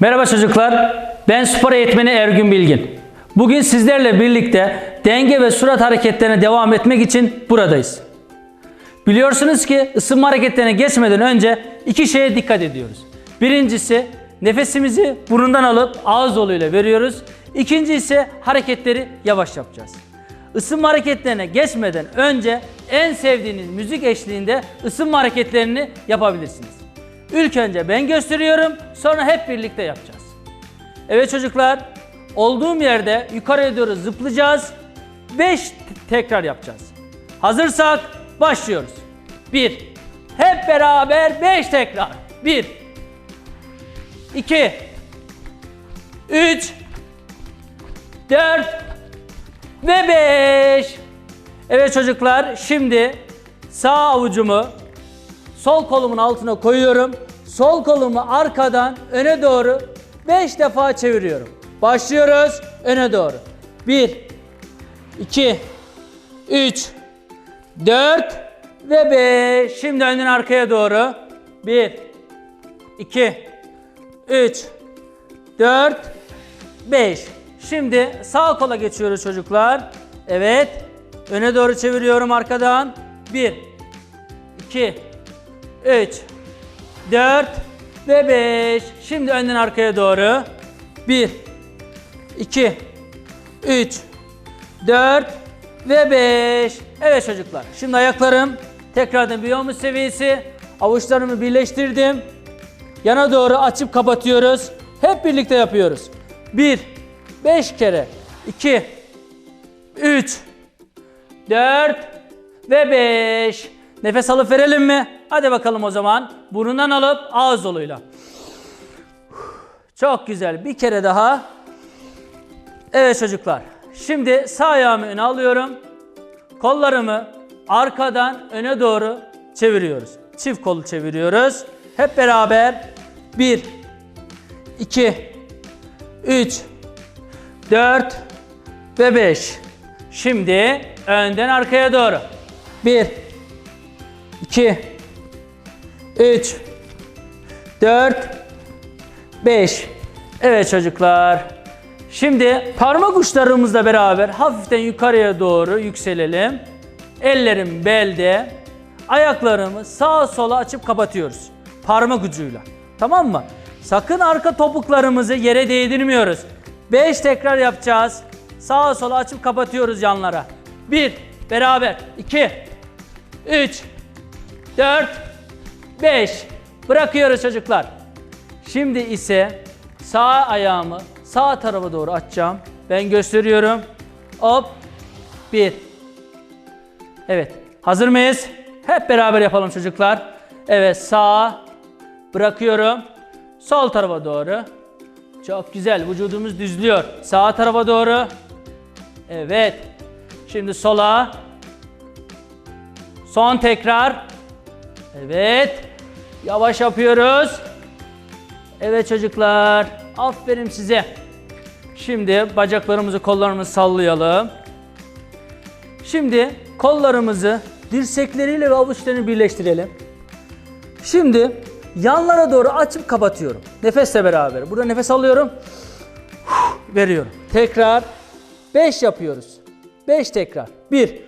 Merhaba çocuklar. Ben spor eğitmeni Ergün Bilgin. Bugün sizlerle birlikte denge ve surat hareketlerine devam etmek için buradayız. Biliyorsunuz ki ısınma hareketlerine geçmeden önce iki şeye dikkat ediyoruz. Birincisi nefesimizi burundan alıp ağız yoluyla veriyoruz. İkinci ise hareketleri yavaş yapacağız. Isınma hareketlerine geçmeden önce en sevdiğiniz müzik eşliğinde ısınma hareketlerini yapabilirsiniz. İlk önce ben gösteriyorum, sonra hep birlikte yapacağız. Evet çocuklar, olduğum yerde yukarıya doğru zıplayacağız. 5 tekrar yapacağız. Hazırsak başlıyoruz. 1. Hep beraber 5 tekrar. 1 2 3 4 ve 5. Evet çocuklar, şimdi sağ avucumu sol kolumun altına koyuyorum. Sol kolumu arkadan öne doğru 5 defa çeviriyorum. Başlıyoruz öne doğru. 1 2 3 4 ve 5. Şimdi önden arkaya doğru. 1 2 3 4 5. Şimdi sağ kola geçiyoruz çocuklar. Evet. Öne doğru çeviriyorum arkadan. 1 2 3 4 ve 5. Şimdi önden arkaya doğru. 1 2 3 4 ve 5. Evet çocuklar. Şimdi ayaklarım tekrardan bir omuz seviyesi. Avuçlarımı birleştirdim. Yana doğru açıp kapatıyoruz. Hep birlikte yapıyoruz. 1 5 kere 2 3 4 ve 5. Nefes alıp verelim mi? Hadi bakalım o zaman. Burundan alıp ağız yoluyla. Çok güzel. Bir kere daha. Evet çocuklar. Şimdi sağ ayağımı öne alıyorum. Kollarımı arkadan öne doğru çeviriyoruz. Çift kolu çeviriyoruz. Hep beraber 1 2 3 4 ve 5. Şimdi önden arkaya doğru. 1 2 3 4 5 Evet çocuklar. Şimdi parmak uçlarımızla beraber hafiften yukarıya doğru yükselelim. Ellerim belde. Ayaklarımı sağa sola açıp kapatıyoruz. Parmak ucuyla. Tamam mı? Sakın arka topuklarımızı yere değdirmiyoruz. 5 tekrar yapacağız. Sağa sola açıp kapatıyoruz yanlara. 1 beraber 2 3 4 5 Bırakıyoruz çocuklar. Şimdi ise sağ ayağımı sağ tarafa doğru açacağım. Ben gösteriyorum. Hop. 1 Evet. Hazır mıyız? Hep beraber yapalım çocuklar. Evet sağ bırakıyorum. Sol tarafa doğru. Çok güzel. Vücudumuz düzlüyor. Sağ tarafa doğru. Evet. Şimdi sola. Son tekrar. Evet. Yavaş yapıyoruz. Evet çocuklar. Aferin size. Şimdi bacaklarımızı, kollarımızı sallayalım. Şimdi kollarımızı dirsekleriyle ve avuçlarını birleştirelim. Şimdi yanlara doğru açıp kapatıyorum. Nefesle beraber. Burada nefes alıyorum. Veriyorum. Tekrar 5 yapıyoruz. 5 tekrar. 1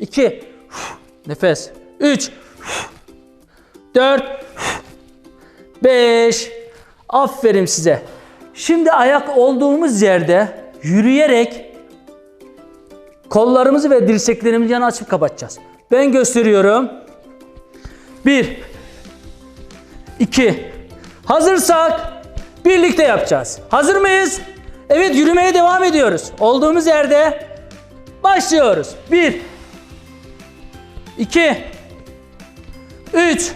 2 Nefes. 3 4 5 Aferin size. Şimdi ayak olduğumuz yerde yürüyerek kollarımızı ve dirseklerimizi yana açıp kapatacağız. Ben gösteriyorum. 1 2 Hazırsak birlikte yapacağız. Hazır mıyız? Evet yürümeye devam ediyoruz. Olduğumuz yerde başlıyoruz. 1 2 3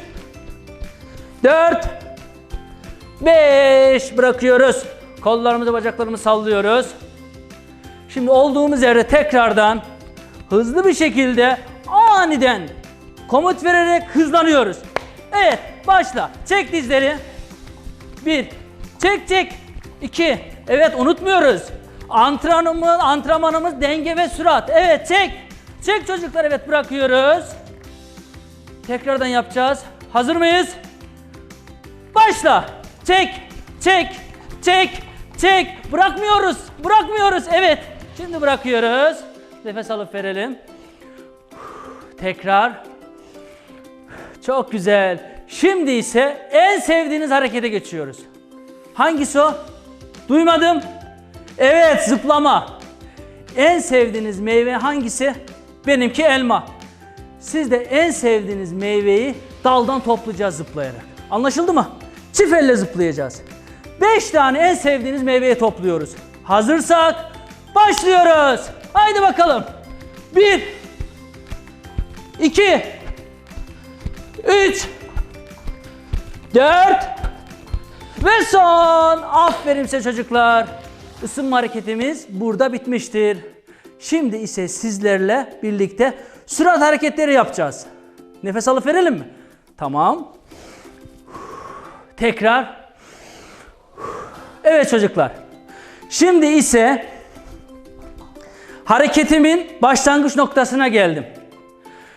4 5 bırakıyoruz. Kollarımızı bacaklarımızı sallıyoruz. Şimdi olduğumuz yerde tekrardan hızlı bir şekilde aniden komut vererek hızlanıyoruz. Evet başla. Çek dizleri. 1 Çek çek. 2 Evet unutmuyoruz. Antrenmanımız, antrenmanımız denge ve sürat. Evet çek. Çek çocuklar evet bırakıyoruz. Tekrardan yapacağız. Hazır mıyız? Başla. Çek, çek, çek, çek. Bırakmıyoruz, bırakmıyoruz. Evet, şimdi bırakıyoruz. Nefes alıp verelim. Tekrar. Çok güzel. Şimdi ise en sevdiğiniz harekete geçiyoruz. Hangisi o? Duymadım. Evet, zıplama. En sevdiğiniz meyve hangisi? Benimki elma. Siz de en sevdiğiniz meyveyi daldan toplayacağız zıplayarak. Anlaşıldı mı? Çift elle zıplayacağız. 5 tane en sevdiğiniz meyveyi topluyoruz. Hazırsak başlıyoruz. Haydi bakalım. 1 2 3 4 ve son. Aferin size çocuklar. Isınma hareketimiz burada bitmiştir. Şimdi ise sizlerle birlikte sürat hareketleri yapacağız. Nefes alıp verelim mi? Tamam. Tekrar. Evet çocuklar. Şimdi ise hareketimin başlangıç noktasına geldim.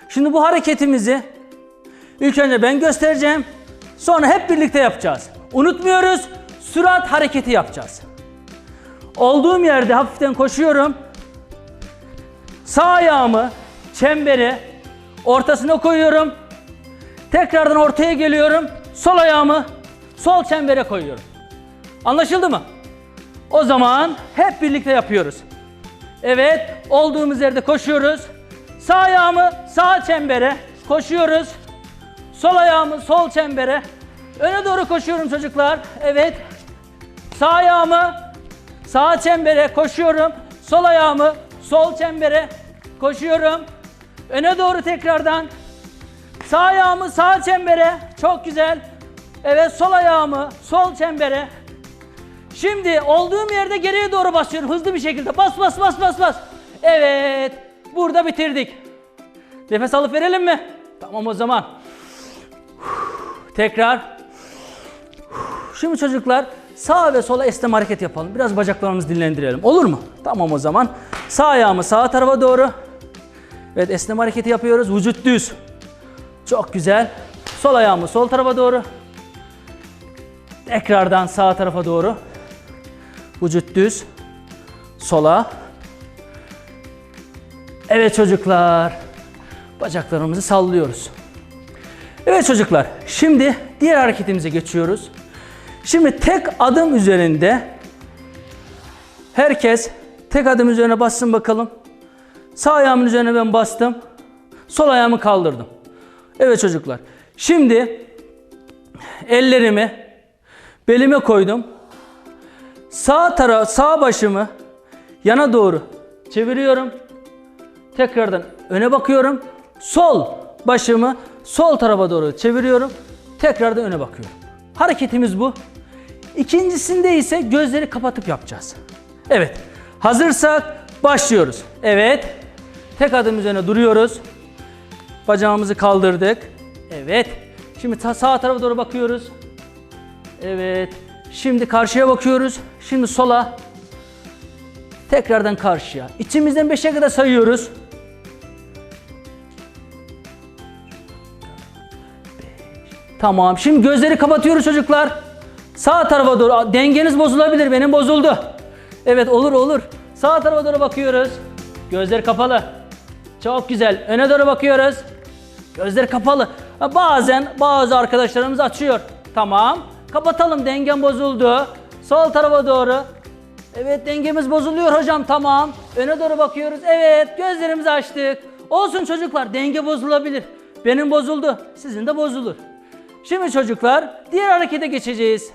Şimdi bu hareketimizi ilk önce ben göstereceğim. Sonra hep birlikte yapacağız. Unutmuyoruz. Sürat hareketi yapacağız. Olduğum yerde hafiften koşuyorum. Sağ ayağımı çembere ortasına koyuyorum. Tekrardan ortaya geliyorum. Sol ayağımı sol çembere koyuyorum. Anlaşıldı mı? O zaman hep birlikte yapıyoruz. Evet, olduğumuz yerde koşuyoruz. Sağ ayağımı sağ çembere koşuyoruz. Sol ayağımı sol çembere. Öne doğru koşuyorum çocuklar. Evet. Sağ ayağımı sağ çembere koşuyorum. Sol ayağımı sol çembere koşuyorum. Öne doğru tekrardan. Sağ ayağımı sağ çembere. Çok güzel. Evet sol ayağımı sol çembere. Şimdi olduğum yerde geriye doğru basıyorum hızlı bir şekilde. Bas bas bas bas bas. Evet. Burada bitirdik. Nefes alıp verelim mi? Tamam o zaman. Tekrar. Şimdi çocuklar sağ ve sola esneme hareket yapalım. Biraz bacaklarımızı dinlendirelim. Olur mu? Tamam o zaman. Sağ ayağımı sağ tarafa doğru. Evet esneme hareketi yapıyoruz. Vücut düz. Çok güzel. Sol ayağımı sol tarafa doğru. Tekrardan sağ tarafa doğru. Vücut düz. Sola. Evet çocuklar. Bacaklarımızı sallıyoruz. Evet çocuklar. Şimdi diğer hareketimize geçiyoruz. Şimdi tek adım üzerinde herkes tek adım üzerine bassın bakalım. Sağ ayağımın üzerine ben bastım. Sol ayağımı kaldırdım. Evet çocuklar. Şimdi ellerimi belime koydum. Sağ taraf sağ başımı yana doğru çeviriyorum. Tekrardan öne bakıyorum. Sol başımı sol tarafa doğru çeviriyorum. Tekrardan öne bakıyorum. Hareketimiz bu. İkincisinde ise gözleri kapatıp yapacağız. Evet. Hazırsak başlıyoruz. Evet. Tek adım üzerine duruyoruz. Bacağımızı kaldırdık. Evet. Şimdi sağ tarafa doğru bakıyoruz. Evet. Şimdi karşıya bakıyoruz. Şimdi sola. Tekrardan karşıya. İçimizden 5'e kadar sayıyoruz. Tamam. Şimdi gözleri kapatıyoruz çocuklar. Sağ tarafa doğru. Dengeniz bozulabilir. Benim bozuldu. Evet olur olur. Sağ tarafa doğru bakıyoruz. Gözler kapalı. Çok güzel. Öne doğru bakıyoruz. Gözler kapalı. Bazen bazı arkadaşlarımız açıyor. Tamam. Kapatalım. Dengem bozuldu. Sol tarafa doğru. Evet dengemiz bozuluyor hocam. Tamam. Öne doğru bakıyoruz. Evet gözlerimizi açtık. Olsun çocuklar. Denge bozulabilir. Benim bozuldu. Sizin de bozulur. Şimdi çocuklar diğer harekete geçeceğiz.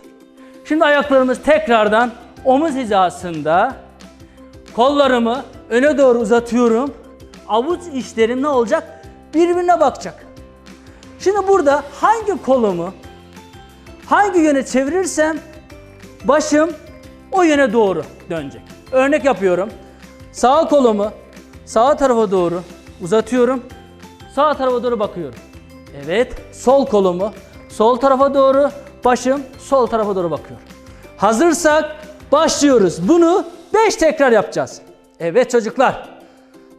Şimdi ayaklarımız tekrardan omuz hizasında. Kollarımı öne doğru uzatıyorum. Avuç içlerim ne olacak? Birbirine bakacak. Şimdi burada hangi kolumu hangi yöne çevirirsem başım o yöne doğru dönecek. Örnek yapıyorum. Sağ kolumu sağ tarafa doğru uzatıyorum. Sağ tarafa doğru bakıyorum. Evet. Sol kolumu sol tarafa doğru, başım sol tarafa doğru bakıyor. Hazırsak başlıyoruz. Bunu 5 tekrar yapacağız. Evet çocuklar.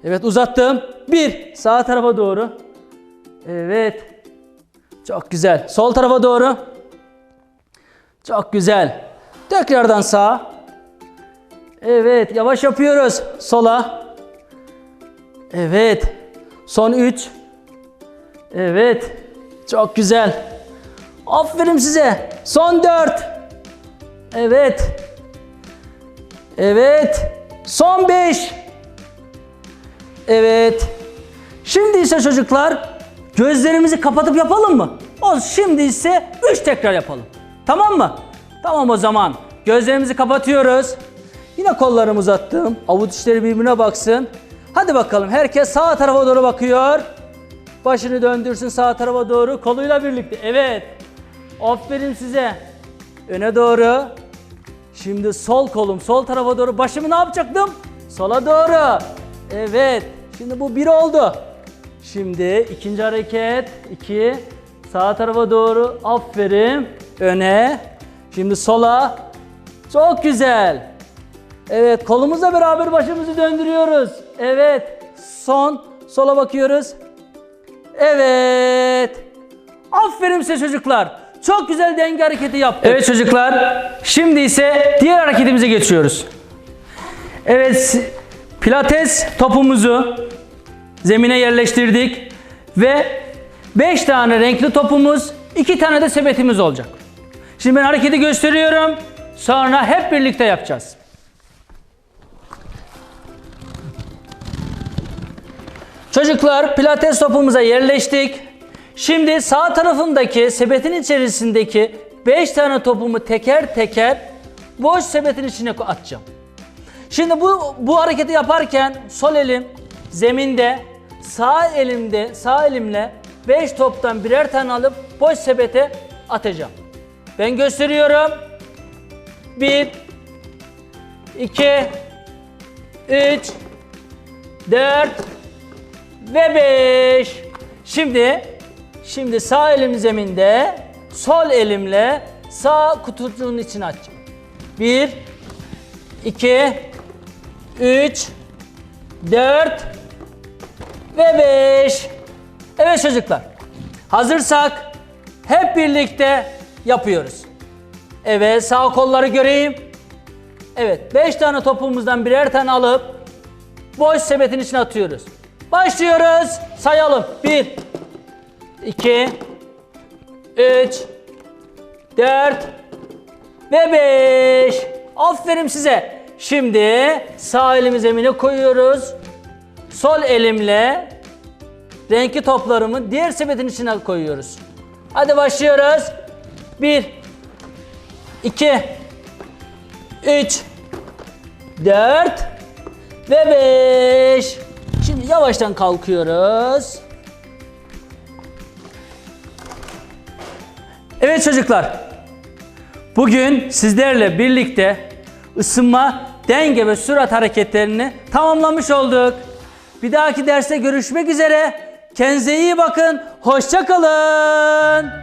Evet uzattım. 1 sağ tarafa doğru. Evet. Çok güzel. Sol tarafa doğru. Çok güzel. Tekrardan sağa. Evet, yavaş yapıyoruz. Sola. Evet. Son 3. Evet. Çok güzel. Aferin size. Son 4. Evet. Evet. Son 5. Evet. Şimdi ise çocuklar gözlerimizi kapatıp yapalım mı? O şimdi ise 3 tekrar yapalım. Tamam mı? Tamam o zaman. Gözlerimizi kapatıyoruz. Yine kollarımı uzattım. Avuç içleri birbirine baksın. Hadi bakalım. Herkes sağ tarafa doğru bakıyor. Başını döndürsün sağ tarafa doğru. Koluyla birlikte. Evet. Aferin size. Öne doğru. Şimdi sol kolum sol tarafa doğru. Başımı ne yapacaktım? Sola doğru. Evet. Şimdi bu bir oldu. Şimdi ikinci hareket. iki. Sağ tarafa doğru. Aferin. Öne. Şimdi sola. Çok güzel. Evet kolumuzla beraber başımızı döndürüyoruz. Evet. Son. Sola bakıyoruz. Evet. Aferin size çocuklar. Çok güzel denge hareketi yaptık. Evet çocuklar. Şimdi ise diğer hareketimize geçiyoruz. Evet. Pilates topumuzu zemine yerleştirdik ve 5 tane renkli topumuz, 2 tane de sepetimiz olacak. Şimdi ben hareketi gösteriyorum. Sonra hep birlikte yapacağız. Çocuklar pilates topumuza yerleştik. Şimdi sağ tarafımdaki sepetin içerisindeki 5 tane topumu teker teker boş sepetin içine atacağım. Şimdi bu bu hareketi yaparken sol elim zeminde, sağ elimde, sağ elimle 5 toptan birer tane alıp boş sepete atacağım. Ben gösteriyorum. 1 2 3 4 ve 5. Şimdi şimdi sağ elim zeminde, sol elimle sağ kutucuğun içine açacağım. 1 2 3 4 ve 5. Evet çocuklar. Hazırsak hep birlikte yapıyoruz. Evet sağ kolları göreyim. Evet 5 tane topumuzdan birer tane alıp boş sepetin içine atıyoruz. Başlıyoruz. Sayalım. 1 2 3 4 ve 5. Aferin size. Şimdi sağ elimi zemine koyuyoruz. Sol elimle renkli toplarımı diğer sepetin içine koyuyoruz. Hadi başlıyoruz. 1 2 3 4 ve 5. Şimdi yavaştan kalkıyoruz. Evet çocuklar. Bugün sizlerle birlikte ısınma, denge ve sürat hareketlerini tamamlamış olduk. Bir dahaki derste görüşmek üzere. Kendinize iyi bakın. Hoşça kalın.